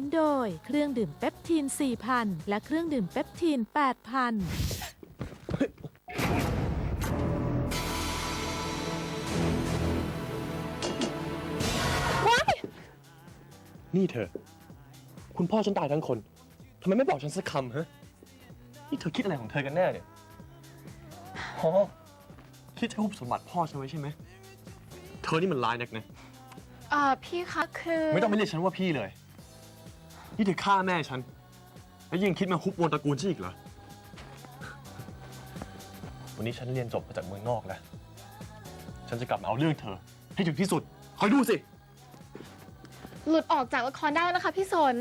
นุนโดย เครื่องดื่มเปปทีน 4,000 และเครื่องดื่มเปปทีน 8,000นี่เธอ คุณพ่อฉันตายทั้งคน ทำไมไม่บอกฉันสักคำฮะ นี่เธอคิดอะไรของเธอกันแน่เนี่ยอ๋อคิดจะฮุบสมบัติพ่อฉันไว้ใช่ไหม เธอนี่มันร้ายนักนะ เอ่อ พี่คะคือ ไม่ต้องไปเรียกฉันว่าพี่เลย นี่เธอฆ่าแม่ฉัน แล้วยังคิดมาฮุบวงตระกูลฉันอีกเหรอ วันนี้ฉันเรียนจบมาจากเมืองนอกแล้วฉันจะกลับมาเอาเรื่องเธอ ให้ถึงที่สุด คอยดูสิ หลุดออกจากละครได้แล้วนะคะพี่สน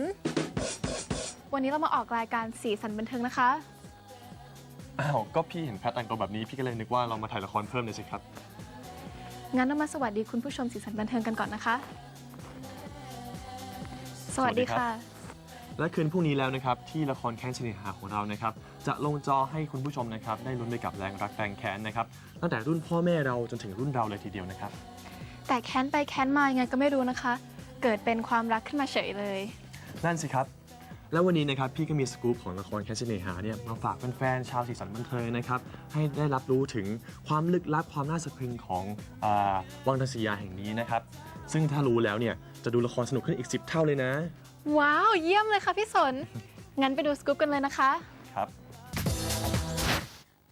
วันนี้เรามาออกรายการสีสันบันเทิงนะคะ อ้าว ก็พี่เห็นแพทแต่งตัวแบบนี้ พี่ก็เลยนึกว่าเรามาถ่ายละครเพิ่มเลยสิครับ งั้นเรามาสวัสดีคุณผู้ชมสีสันบันเทิงกันก่อนนะคะ สวัสดีสวัสดีครัค่ะบ และคืนพรุ่งนี้แล้วนะครับที่ละครแค้นเสน่หาของเรานะครับจะลงจอให้คุณผู้ชมนะครับได้ลุ้นไปกับแรงรักแรงแค้นนะครับตั้งแต่รุ่นพ่อแม่เราจนถึงรุ่นเราเลยทีเดียวนะครับ แต่แค้นไปแค้นมายังไงก็ไม่รู้นะคะ เกิดเป็นความรักขึ้นมาเฉยเลย นั่นสิครับ แล้ววันนี้นะครับพี่ก็มีสกู๊ปของละครแคสเสน่หาเนี่ยมาฝากแฟนๆชาวสีสันบันเทิงนะครับให้ได้รับรู้ถึงความลึกลับความน่าสะพรึงของอาวังทัศยาแห่งนี้นะครับซึ่งถ้ารู้แล้วเนี่ยจะดูละครสนุกขึ้นอีก 10 เท่าเลยนะว้าว เยี่ยมเลยค่ะพี่สน งั้นไปดูสกู๊ปกันเลยนะคะ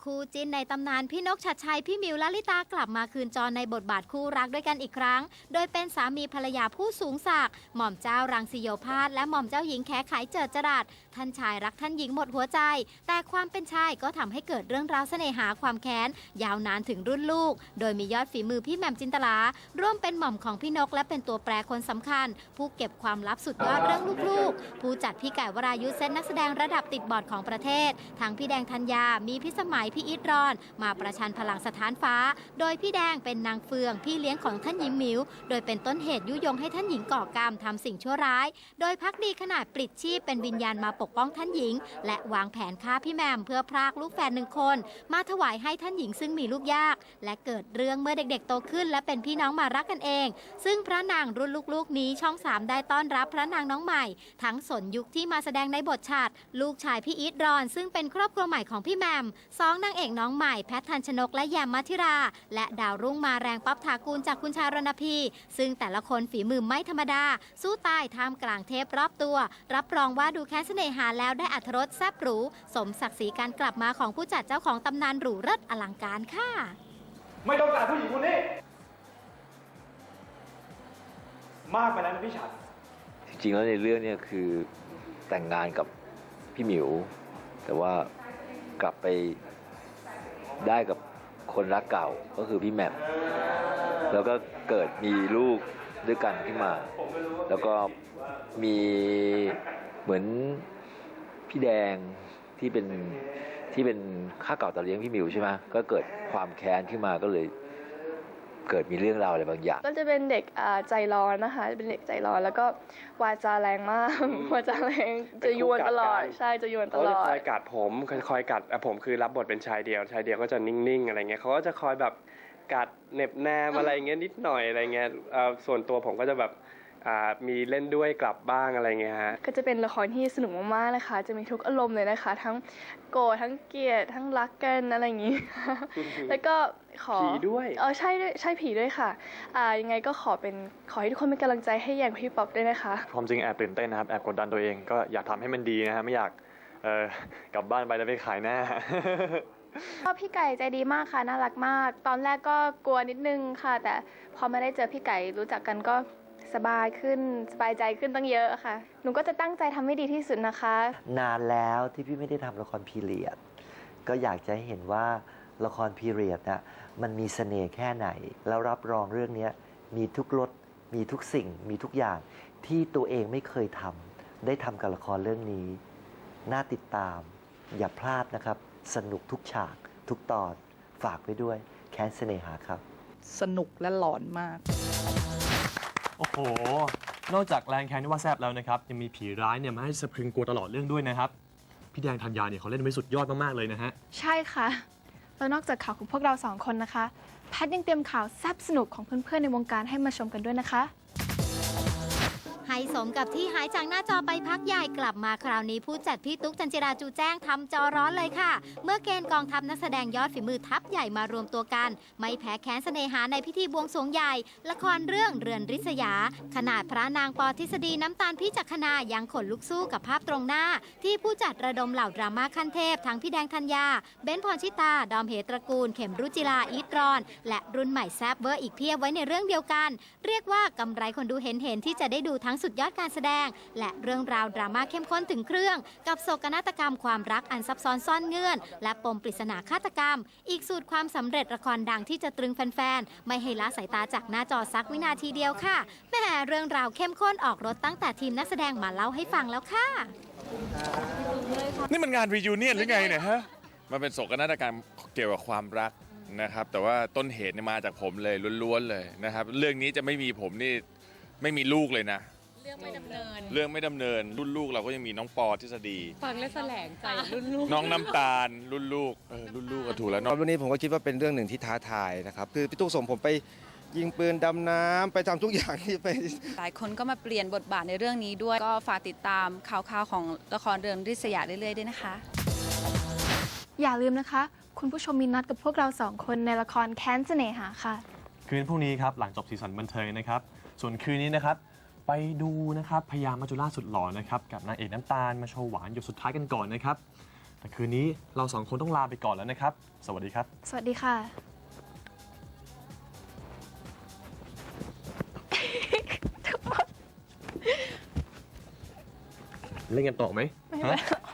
คู่จิ้นในตำนานพี่นกชัดชัย พี่มิวลลิตากลับมาคืนจอในบทบาทคู่รักด้วยกันอีกครั้ง โดยเป็นสามีภรรยาผู้สูงศักดิ์หม่อมเจ้ารังสิโยภาสและหม่อมเจ้าหญิงแขไขเจิดจรัสท่านชายรักท่านหญิงหมดหัวใจ แต่ความเป็นชายก็ทำให้เกิดเรื่องราวเสน่หาความแค้น ยาวนานถึงรุ่นลูก โดยมียอดฝีมือพี่แหม่มจินตลา ร่วมเป็นหม่อมของพี่นกและเป็นตัวแปรคนสำคัญ ผู้เก็บความลับสุดยอดเรื่องลูกๆ ผู้จัดพี่ไก่วรายุทธเซนนักแสดงระดับติดบอร์ดของประเทศทั้งพี่แดงธัญญามีพิสมัยพี่อิดรอน มาประชันพลังสถานฟ้า โดยพี่แดงเป็นนางเฟืองพี่เลี้ยงของท่านหญิงหมิว โดยเป็นต้นเหตุยุยงให้ท่านหญิงก่อกรรมทำสิ่งชั่วร้าย โดยพักดีขนาดปลิดชีพเป็นวิญญาณมาปกป้องท่านหญิง และวางแผนฆ่าพี่แมมเพื่อพรากลูกแฝดหนึ่งคน มาถวายให้ท่านหญิงซึ่งมีลูกยาก และเกิดเรื่องเมื่อเด็กๆโตขึ้น และเป็นพี่น้องมารักกันเอง ซึ่งพระนางรุ่นลูกๆนี้ช่องสามได้ต้อนรับพระนางน้องใหม่ ทั้งสนยุคที่มาแสดงในบทฉาดลูกชายพี่อีทรอน ซึ่งเป็นครอบครัวใหม่ของพี่แมมสองนางเอกน้องใหม่แพททันชนกและแยมมัธิรา และดาวรุ่งมาแรงป๊อปถากูลจากคุณชายรณพี ซึ่งแต่ละคนฝีมือไม่ธรรมดา สู้ตายท่ามกลางเทพรอบตัว รับรองว่าดูแค้นเสน่หาแล้วได้อัธรสแซ่บหรูสมศักดิ์ศรีการกลับมาของผู้จัดเจ้าของตำนานหรูเลิศอลังการค่ะ ไม่ต้องการผู้หญิงคนนี้ มากไปแล้วนะพี่ฉัดจริงๆแล้วในเรื่องเนี่ยคือแต่งงานกับพี่หมิว แต่ว่ากลับไป ได้กับคนรักเก่าก็คือพี่แหม่มแล้วก็เกิดมีลูกด้วยกันขึ้นมา แล้วก็มีเหมือนพี่แดงที่เป็นที่เป็นข้าเก่าต่อเลี้ยงพี่หมิวใช่ไหมก็เกิดความแค้นขึ้นมาก็เลย เกิดมีเรื่องราวอะไรบางอย่าง ก็จะเป็นเด็กอ่าใจร้อนนะคะ เป็นเด็กใจร้อนแล้วก็วาจาแรงมากวาจาแรงจะยวนตลอดใช่จะยวนตเขาลจะอคดอยกัดผมคอยคอยกัดอะผมคือรับบทเป็นชายเดียวชายเดียวก็จะนิ่งๆอะไรเงี้ยเขาก็จะคอยแบบกัดเหน็บแนมอะไรเงี้ยนิดหน่อยอะไรเงี้ยเอ่อส่วนตัวผมก็จะแบบอ่า มีเล่นด้วยกลับบ้างอะไรเงี้ยฮะก็จะเป็นละครที่สนุกมากๆเลยค่ะจะมีทุกอารมณ์เลยนะคะ ทั้งโกรธทั้งเกลียดทั้งรักกันอะไรอย่างนี้ แล้วก็ขอผีด้วยเออใช่ด้วยใช่ผีด้วยค่ะ อ่ายังไงก็ขอเป็นขอให้ทุกคนเป็นกำลังใจให้อย่างพี่ป๊อปด้วยนะคะความจริงแอบตื่นเต้นนะครับแอบกดดันตัวเองก็อยากทำให้มันดีนะฮะไม่อยากเออกลับบ้านไปแล้วไปขายหน้าก็พี่ไก่ใจดีมากค่ะน่ารักมาก ตอนแรกก็กลัวนิดนึงค่ะ แต่พอมาได้เจอพี่ไก่รู้จักกันก็ สบายขึ้นสบายใจขึ้นตั้งเยอะค่ะ หนูก็จะตั้งใจทำให้ดีที่สุดนะคะ นานแล้วที่พี่ไม่ได้ทำละครพีเรียด ก็อยากจะให้เห็นว่าละครพีเรียดนะมันมีเสน่ห์แค่ไหน แล้วรับรองเรื่องเนี้ยมีทุกรสมีทุกสิ่ง มีทุกอย่างที่ตัวเองไม่เคยทำได้ทำกับละครเรื่องนี้ น่าติดตาม อย่าพลาดนะครับ สนุกทุกฉาก ทุกตอนฝากไว้ด้วย แค้นเสน่หาครับ สนุกและหลอนมาก โอ้โห นอกจากแรงแค้นที่ว่าแซบแล้วนะครับยังมีผีร้ายเนี่ยมาให้สะพรึงกลัวตลอดเรื่องด้วยนะครับ พี่แดงธัญญาเนี่ยเขาเล่นไว้สุดยอดมากๆเลยนะฮะ ใช่ค่ะ แล้วนอกจากข่าวของพวกเราสองคนนะคะ แพทย์ยังเตรียมข่าวแซบสนุกของเพื่อนๆในวงการให้มาชมกันด้วยนะคะ ให้สมกับที่หายจากหน้าจอไปพักใหญ่กลับมาคราวนี้ผู้จัดพี่ตุ๊กจันจิราจูแจ้งทำจอร้อนเลยค่ะ เมื่อเกณฑ์กองทัพนักแสดงยอดฝีมือทัพใหญ่มารวมตัวกัน ไม่แพ้แค้นเสน่หาในพิธีบวงสรวงใหญ่ ละครเรื่องเรือนริษยา ขนาดพระนางปอทฤษฎีน้ำตาลพิจักขณายังขนลุกสู้กับภาพตรงหน้า ที่ผู้จัดระดมเหล่าดราม่าขั้นเทพทั้งพี่แดงธัญญาเบ้นพรชิตา ดอมเหตระกูล เข็มรุจิลาอีทรอน และรุ่นใหม่แซบเวอร์อีกเพียบไว้ในเรื่องเดียวกัน เรียกว่ากำไรคนดูเห็นเห็นๆที่จะได้ดูทั้งสุดยอดการแสดง และเรื่องราวดราม่าเข้มข้นถึงเครื่อง กับโศกนาฏกรรมความรักอันซับซ้อนซ่อนเงื่อน และปมปริศนาฆาตกรรม อีกสูตรความสำเร็จละครดังที่จะตรึงแฟนๆ ไม่ให้ละสายตาจากหน้าจอสักวินาทีเดียวค่ะแหม่เรื่องราวเข้มข้นออกรถตั้งแต่ทีมนักแสดงมาเล่าให้ฟังแล้วค่ะ นี่มันงานรี u n เนียนหรือไงเนี่ยฮะมันเป็นโศกนาฏกรรมเกี่ยวกับความรักนะครับแต่ว่าต้นเหตุเนี่ยมาจากผมเลยล้วนๆเลยนะครับ เรื่องนี้จะไม่มีผมนี่ไม่มีลูกเลยนะ เรื่องไม่ดำเนิน เรื่องไม่ดำเนิน รุ่นลูกเราก็ยังมีน้องปอทฤษฎี ฟังและแสลงใจรุ่นลูกน้องน้ำตาล รุ่นลูกเออรุ่นลูกก็ถูกแล้วเนาะวันนี้ผมก็คิดว่าเป็นเรื่องหนึ่งที่ท้าทายนะครับ คือพี่ตุ๊กส่งผมไปยิงปืนดำน้ำไปทำทุกอย่างที่ไป หลายคนก็มาเปลี่ยนบทบาทในเรื่องนี้ด้วย ก็ฝากติดตามข่าวๆของละครเรื่องริษยาเรื่อยๆด้วยนะคะ อย่าลืมนะคะ คุณผู้ชมมีนัดกับพวกเราสองคนในละครแค้นเสน่หาค่ะ คืนพรุ่งนี้ครับ หลังจบสีสันบันเทิงนะครับ ส่วนคืนนี้นะครับ ไปดูนะครับพยามัจจุราชสุดหล่อนะครับกับนางเอกน้ำตาลมาโชว์หวานหยดสุดท้ายกันก่อนนะครับแต่คืนนี้เราสองคนต้องลาไปก่อนแล้วนะครับ สวัสดีครับ สวัสดีค่ะ เล่นกันต่อไหมไม่ฮะเป็นไร